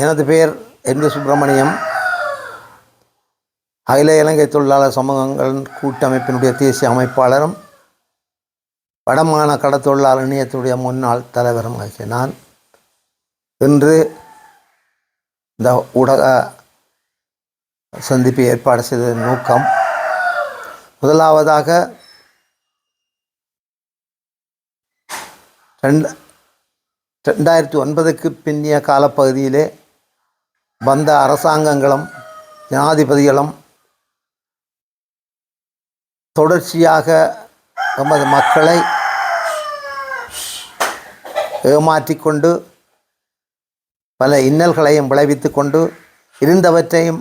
எனது பெயர் என் சுப்பிரமணியம். அகில இலங்கை தொழிலாளர் சமூகங்கள் கூட்டமைப்பினுடைய தேசிய அமைப்பாளரும் வடமான கடத்தொழிலாளர் இணையத்துடைய முன்னாள் தலைவரும் ஆகிய நான். இன்று இந்த ஊடக சந்திப்பை ஏற்பாடு செய்ததன் நோக்கம் முதலாவதாக ரெண்டு ரெண்டாயிரத்தி ஒன்பதுக்கு பின்னிய காலப்பகுதியிலே வந்த அரசாங்கங்களும் ஜனாதிபதிகளும் தொடர்ச்சியாக நமது மக்களை ஏமாற்றிக்கொண்டு பல இன்னல்களையும் விளைவித்து கொண்டு இருந்தவற்றையும்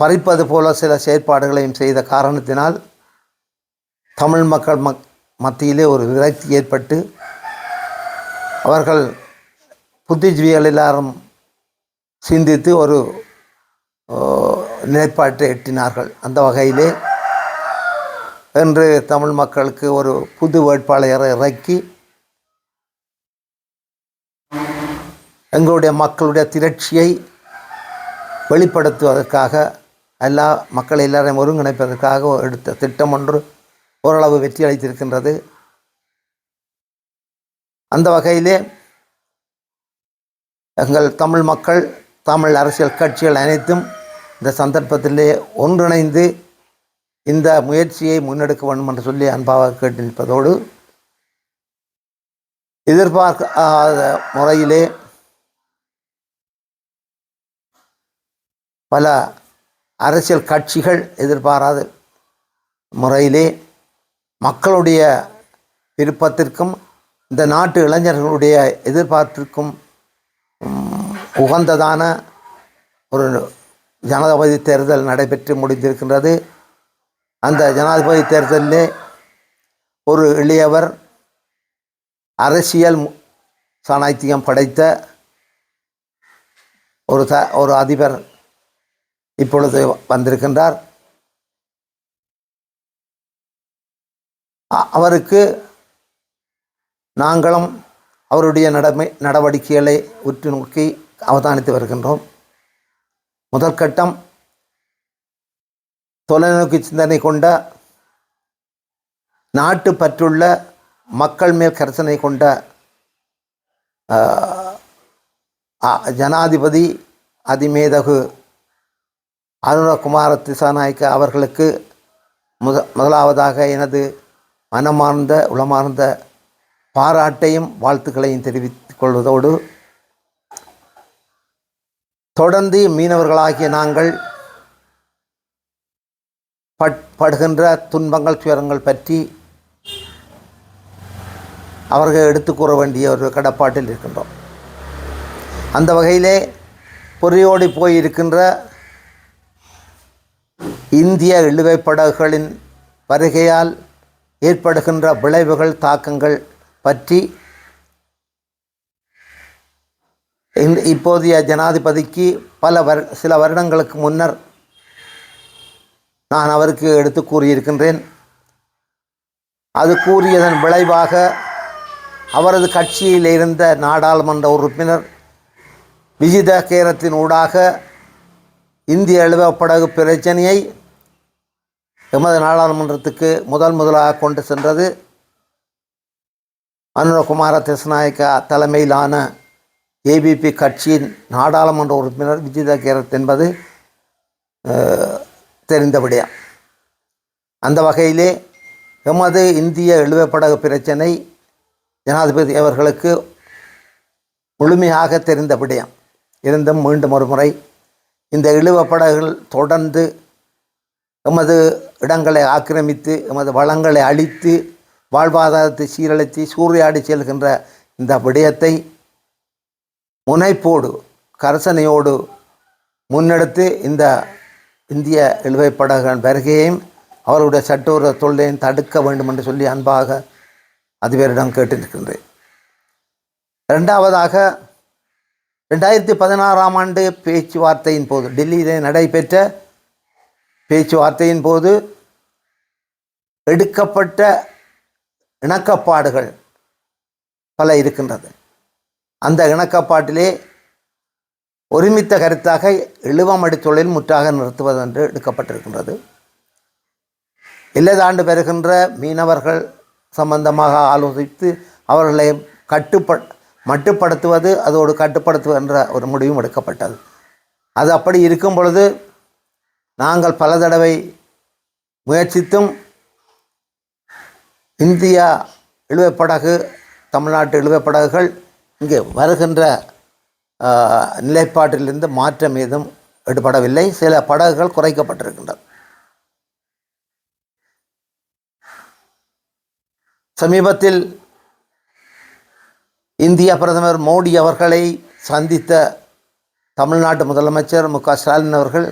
பறிப்பது போல சில செயற்பாடுகளையும் செய்த காரணத்தினால் தமிழ் மக்கள் மக் மத்தியிலே ஒரு விரக்தி ஏற்பட்டு அவர்கள் புத்திஜீவிகள் எல்லாரும் சிந்தித்து ஒரு நிலைப்பாட்டை எட்டினார்கள். அந்த வகையிலே என்று தமிழ் மக்களுக்கு ஒரு புது வேட்பாளரை இறக்கி எங்களுடைய மக்களுடைய திரட்சியை வெளிப்படுத்துவதற்காக எல்லா மக்கள் எல்லாரையும் ஒருங்கிணைப்பதற்காக எடுத்த திட்டம் ஒன்று ஓரளவு வெற்றி அளித்திருக்கின்றது. அந்த வகையிலே எங்கள் தமிழ் மக்கள் தமிழ் அரசியல் கட்சிகள் அனைத்தும் இந்த சந்தர்ப்பத்திலே ஒன்றிணைந்து இந்த முயற்சியை முன்னெடுக்க வேண்டும் என்று சொல்லி அன்பாக கேட்டு நிற்பதோடு எதிர்பார்க்காத முறையிலே பல அரசியல் கட்சிகள் எதிர்பாராத முறையிலே மக்களுடைய விருப்பத்திற்கும் இந்த நாட்டு இளைஞர்களுடைய எதிர்பார்ப்பிற்கும் உகந்ததான ஒரு ஜனாதிபதி தேர்தல் நடைபெற்று முடிந்திருக்கின்றது. அந்த ஜனாதிபதி தேர்தலிலே ஒரு எளியவர் அரசியல் மு- சாணாத்தியம் படைத்த ஒரு த ஒரு அதிபர் இப்பொழுது வந்திருக்கின்றார். அவருக்கு நாங்களும் அவருடைய நடமை நடவடிக்கைகளை உற்று நோக்கி அவதானித்து வருகின்றோம். முதற்கட்டம் தொலைநோக்கு சிந்தனை கொண்ட நாட்டு பற்றுள்ள மக்கள் மேல் கரசனை கொண்ட ஜனாதிபதி அதிமேதகு அருணகுமார திசாநாயக்க அவர்களுக்கு முத முதலாவதாக எனது மனமார்ந்த உளமார்ந்த பாராட்டையும் வாழ்த்துக்களையும் தெரிவித்துக் கொள்வதோடு தொடர்ந்து மீனவர்களாகிய நாங்கள் பட் படுகின்ற துன்பங்கள் துயரங்கள் பற்றி அவர்கள் எடுத்து கூற வேண்டிய ஒரு கடப்பாட்டில் இருக்கின்றோம். அந்த வகையிலே பொறியோடி போய் இருக்கின்ற இந்திய இழுவை படகுகளின் வருகையால் ஏற்படுகின்ற விளைவுகள் தாக்கங்கள் பற்றி இந்த இப்போதைய ஜனாதிபதிக்கு பல வரு சில வருடங்களுக்கு முன்னர் நான் அவருக்கு எடுத்து கூறியிருக்கின்றேன். அது கூறியதன் விளைவாக அவரது கட்சியில் இருந்த நாடாளுமன்ற உறுப்பினர் விஜித கேரத்தின் ஊடாக இந்திய எழுவப்படகு பிரச்சனையை எமது நாடாளுமன்றத்துக்கு முதல் முதலாக கொண்டு சென்றது. அனுரகுமார திசநாயக்கா தலைமையிலான ஏபிபி கட்சியின் நாடாளுமன்ற உறுப்பினர் விஜிதா கேரத் என்பது தெரிந்தபடியா அந்த வகையிலே எமது இந்திய எழுவப்படகு பிரச்சனை ஜனாதிபதி அவர்களுக்கு முழுமையாக தெரிந்தபடியாம் இருந்தும் மீண்டும் ஒரு முறை இந்த இழுவப்படகுகள் தொடர்ந்து எமது இடங்களை ஆக்கிரமித்து எமது வளங்களை அழித்து வாழ்வாதாரத்தை சீரழித்து சூறையாடி செல்கின்ற இந்த விடயத்தை முனைப்போடு கரசனையோடு முன்னெடுத்து இந்த இந்திய இழுவைப் படகன் வருகையையும் அவருடைய சட்டூர தொழிலையும் தடுக்க வேண்டும் என்று சொல்லி அன்பாக அதிபரிடம் கேட்டிருக்கின்றேன் இரண்டாவதாக ரெண்டாயிரத்தி பதினாறாம் ஆண்டு பேச்சுவார்த்தையின் போது டெல்லியிலே நடைபெற்ற பேச்சுவார்த்தையின் போது எடுக்கப்பட்ட இணக்கப்பாடுகள் பல இருக்கின்றது. அந்த இணக்கப்பாட்டிலே ஒருமித்த கருத்தாக இழுவமடி தொழில் முற்றாக நிறுத்துவது என்று எடுக்கப்பட்டிருக்கின்றது இல்லதாண்டு பெறுகின்ற மீனவர்கள் சம்பந்தமாக ஆலோசித்து அவர்களை கட்டுப்ப மட்டுப்படுத்துவது அதோடு கட்டுப்படுத்துவது என்ற ஒரு முடிவும் எடுக்கப்பட்டது. அது அப்படி இருக்கும் பொழுது நாங்கள் பல தடவை முயற்சித்தும் இந்தியா இழுவைப்படகு தமிழ்நாட்டு இழுவைப்படகுகள் இங்கே வருகின்ற நிலைப்பாட்டிலிருந்து மாற்றம் ஏதும் எடுபடவில்லை. சில படகுகள் குறைக்கப்பட்டிருக்கின்றன. சமீபத்தில் இந்திய பிரதமர் மோடி அவர்களை சந்தித்த தமிழ்நாட்டு முதலமைச்சர் மு க ஸ்டாலின் அவர்கள்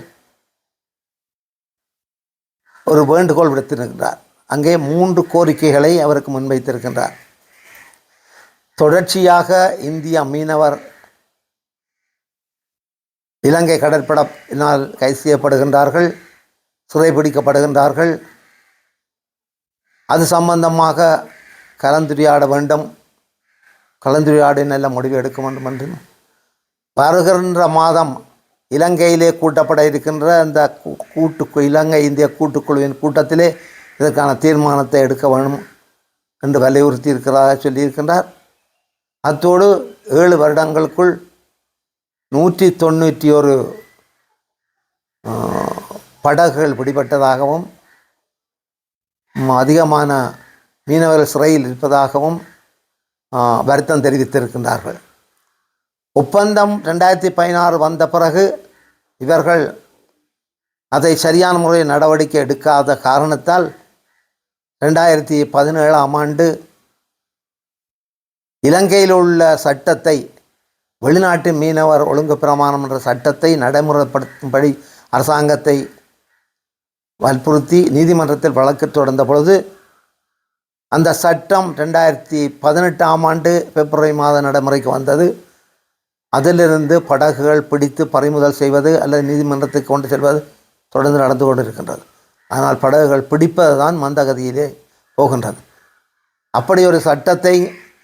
ஒரு வேண்டுகோள் விடுத்திருக்கின்றார். அங்கே மூன்று கோரிக்கைகளை அவருக்கு முன்வைத்திருக்கின்றார். தொடர்ச்சியாக இந்திய மீனவர் இலங்கை கடற்படையினால் கைது செய்யப்படுகின்றார்கள் சிறைபிடிக்கப்படுகின்றார்கள். அது சம்பந்தமாக கலந்துரையாட வேண்டும். கலந்துரையாடி நல்ல முடிவு எடுக்க வேண்டும் என்று வருகின்ற மாதம் இலங்கையிலே கூட்டப்பட இருக்கின்ற அந்த கூ- கூட்டு இலங்கை இந்திய கூட்டுக்குழுவின் கூட்டத்திலே இதற்கான தீர்மானத்தை எடுக்க வேண்டும் என்று வலியுறுத்தி இருக்கிறதாக சொல்லியிருக்கின்றார். அத்தோடு ஏழு வருடங்களுக்குள் நூற்றி தொண்ணூற்றி ஒரு படகுகள் பிடிபட்டதாகவும் அதிகமான மீனவர்கள் சிறையில் இருப்பதாகவும் வருத்தம் தெரிவித்திருக்கின்றார்கள். ஒப்பந்தம் ரெண்டாயிரத்தி பதினாறு வந்த பிறகு இவர்கள் அதை சரியான முறையில் நடவடிக்கை எடுக்காத காரணத்தால் ரெண்டாயிரத்தி பதினேழாம் ஆண்டு இலங்கையில் உள்ள சட்டத்தை வெளிநாட்டு மீனவர் ஒழுங்கு பிரமாணம் என்ற சட்டத்தை நடைமுறைப்படுத்தும்படி அரசாங்கத்தை வற்புறுத்தி நீதிமன்றத்தில் வழக்கு தொடர்ந்த பொழுது அந்த சட்டம் ரெண்டாயிரத்தி பதினெட்டாம் ஆண்டு பிப்ரவரி மாத நடைமுறைக்கு வந்தது. அதிலிருந்து படகுகள் பிடித்து பறிமுதல் செய்வது அல்லது நீதிமன்றத்துக்கு கொண்டு செல்வது தொடர்ந்து நடந்து கொண்டிருக்கின்றது. ஆனால் படகுகள் பிடிப்பது தான் மந்தகதியிலே போகின்றது. அப்படி ஒரு சட்டத்தை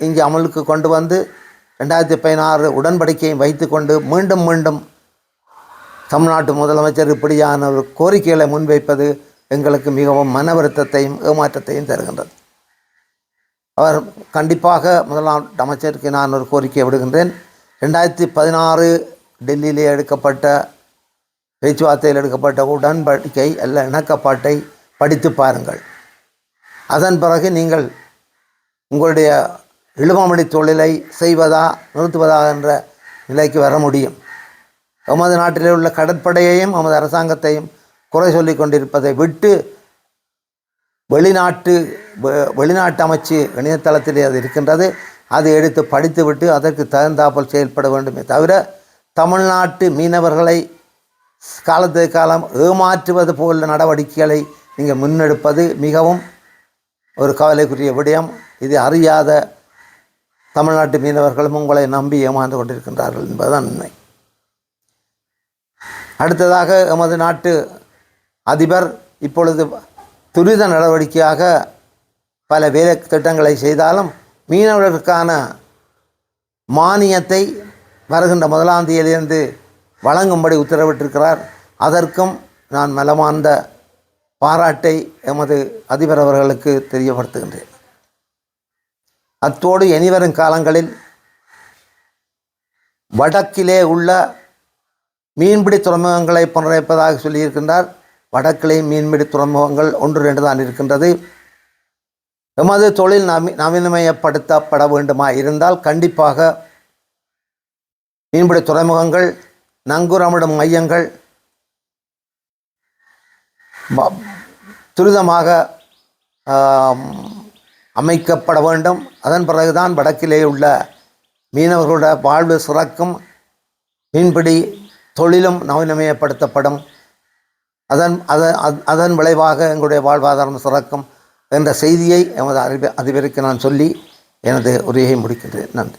இங்கே அமலுக்கு கொண்டு வந்து ரெண்டாயிரத்தி பதினாறு உடன்படிக்கையை வைத்துக்கொண்டு மீண்டும் மீண்டும் தமிழ்நாட்டு முதலமைச்சர் இப்படியான ஒரு கோரிக்கைகளை முன்வைப்பது எங்களுக்கு மிகவும் மன வருத்தத்தையும் ஏமாற்றத்தையும் தருகின்றது. அவர் கண்டிப்பாக முதலாம் அமைச்சருக்கு நான் ஒரு கோரிக்கை விடுகின்றேன். ரெண்டாயிரத்தி பதினாறு டெல்லியிலே எடுக்கப்பட்ட பேச்சுவார்த்தையில் எடுக்கப்பட்ட உடன்படிக்கை அல்ல இணக்கப்பாட்டை படித்து பாருங்கள். அதன் பிறகு நீங்கள் உங்களுடைய இழுமமடி தொழிலை செய்வதா நிறுத்துவதா என்ற நிலைக்கு வர முடியும். எமது நாட்டிலே உள்ள கடற்படையையும் எமது அரசாங்கத்தையும் குறை சொல்லிக் கொண்டிருப்பதை விட்டு வெளிநாட்டு வெ- வெளிநாட்டு அமைச்சு இணையதளத்திலே அது இருக்கின்றது. அதை எடுத்து படித்துவிட்டு அதற்கு தகுந்தாப்பல் செயல்பட வேண்டுமே தவிர தமிழ்நாட்டு மீனவர்களை காலத்துக்கு காலம் ஏமாற்றுவது போல நடவடிக்கைகளை நீங்கள் முன்னெடுப்பது மிகவும் ஒரு கவலைக்குரிய விடயம். இது அறியாத தமிழ்நாட்டு மீனவர்களும் உங்களை நம்பி ஏமாந்து கொண்டிருக்கின்றார்கள் என்பதுதான் உண்மை. அடுத்ததாக எமது நாட்டு அதிபர் இப்பொழுது துரித நடவடிக்கையாக பல வேலை திட்டங்களை செய்தாலும் மீனவர்களுக்கான மானியத்தை வருகின்ற முதலாம் தேதியிலிருந்து வழங்கும்படி உத்தரவிட்டிருக்கிறார். அதற்கும் நான் மலமார்ந்த பாராட்டை எமது அதிபர் அவர்களுக்கு தெரியப்படுத்துகின்றேன். அத்தோடு இனிவரும் காலங்களில் வடக்கிலே உள்ள மீன்பிடி துறைமுகங்களை புனரமைப்பதாக சொல்லியிருக்கின்றார். வடக்கிலே மீன்பிடி துறைமுகங்கள் ஒன்று ரெண்டு தான் இருக்கின்றது. எமது தொழில் நவி நவீனமயப்படுத்தப்பட வேண்டுமா இருந்தால் கண்டிப்பாக மீன்பிடி துறைமுகங்கள் நங்குரமிடும் மையங்கள் துரிதமாக அமைக்கப்பட வேண்டும். அதன் பிறகுதான் வடக்கிலே உள்ள மீனவர்களோட வாழ்வு சிறக்கும் மீன்பிடி தொழிலும் நவீனமயப்படுத்தப்படும். அதன் அதன் அதன் விளைவாக எங்களுடைய வாழ்வாதாரம் சிறக்கும் என்ற செய்தியை எமது அறிவி அதிபருக்கு நான் சொல்லி எனது உரையை முடிக்கின்றேன். நன்றி.